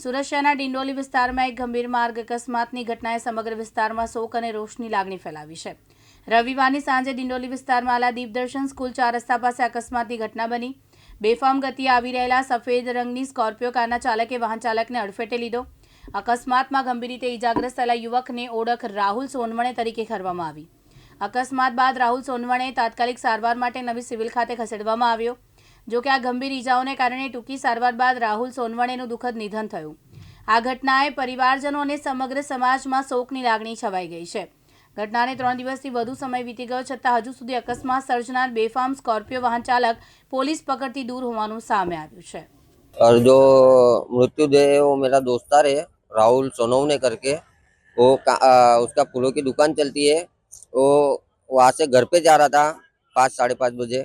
સુરત શહેરના ડિંડોલી વિસ્તારમાં એક ગંભીર માર્ગ અકસ્માતની ઘટનાએ સમગ્ર વિસ્તારમાં શોક અને રોષની લાગણી ફેલાવી છે. રવિવારની સાંજે ડિંડોલી વિસ્તારમાં આલા દીપદર્શન સ્કૂલ ચાર રસ્તા પાસે અકસ્માતની ઘટના બની. બેફામ ગતિએ આવી રહેલા સફેદ રંગની સ્કોર્પિયો કારના ચાલકે વાહન ચાલકને અડફેટે લીધો. અકસ્માતમાં ગંભીર રીતે ઇજાગ્રસ્ત થયેલા યુવકને ઓળખ રાહુલ સોનવણે તરીકે કરવામાં આવી. અકસ્માત બાદ રાહુલ સોનવણે તાત્કાલિક સારવાર માટે નવી સિવિલ ખાતે ખસેડવામાં આવ્યો. જો કે આ ગંભીર ઇજાઓને કારણે ટૂંકી સારવાર બાદ રાહુલ સોનવણેનું દુઃખદ નિધન થયું આ ઘટનાએ પરિવારજનો અને સમગ્ર સમાજમાં શોકની લાગણી છવાઈ ગઈ છે ઘટનાને ત્રણ દિવસથી વધુ સમય વીતી ગયો છતાં હજુ સુધી અકસ્માત સર્જનાર બેફામ સ્કોર્પિયો વાહન ચાલક પોલીસ પકડથી દૂર હોવાનું સામે આવ્યું છે और जो मृत्युदेह है वो मेरा दोस्तार है राहुल सोनवने करके वो का- आ, उसका फूलों की दुकान चलती है वो वहाँ से घर पे जा रहा था पाँच साढ़े पाँच बजे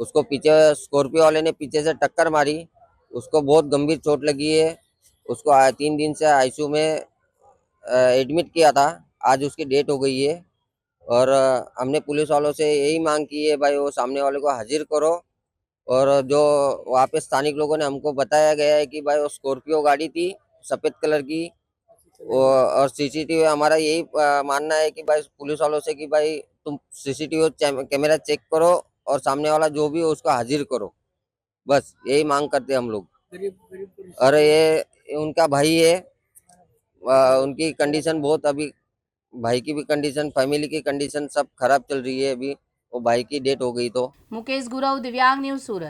उसको पीछे, स्कॉर्पियो वाले ने पीछे से टक्कर मारी। उसको बहुत गंभीर चोट लगी है। उसको तीन दिन से आईसीयू में एडमिट किया था। आज उसकी डेट हो गई है। और हमने पुलिस वालों से यही मांग की है, भाई वो सामने वाले को हाजिर करो। और जो वहाँ पे स्थानिक लोगों ने हमको बताया गया है कि भाई वो स्कॉर्पियो गाड़ी थी, सफ़ेद कलर की। और सीसीटीवी हमारा यही मानना है कि भाई पुलिस वालों से कि भाई तुम सीसीटीवी कैमरा चेक करो। और सामने वाला जो भी हो उसका हाजिर करो। बस यही मांग करते हम लोग। अरे ये उनका भाई है। आ, उनकी कंडीशन बहुत अभी भाई की भी कंडीशन फैमिली की कंडीशन सब खराब चल रही है अभी। वो भाई की डेट हो गई तो। मुकेश गुराव दिव्यांग न्यूज़ सूरत।